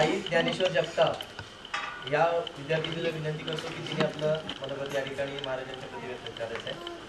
आई ज्ञानेश्वर जगताप या विद्यार्थिनीला विनंती करतो की तिने आपलं मनोगत या ठिकाणी महाराजांच्या प्रतिवेदन करायचं आहे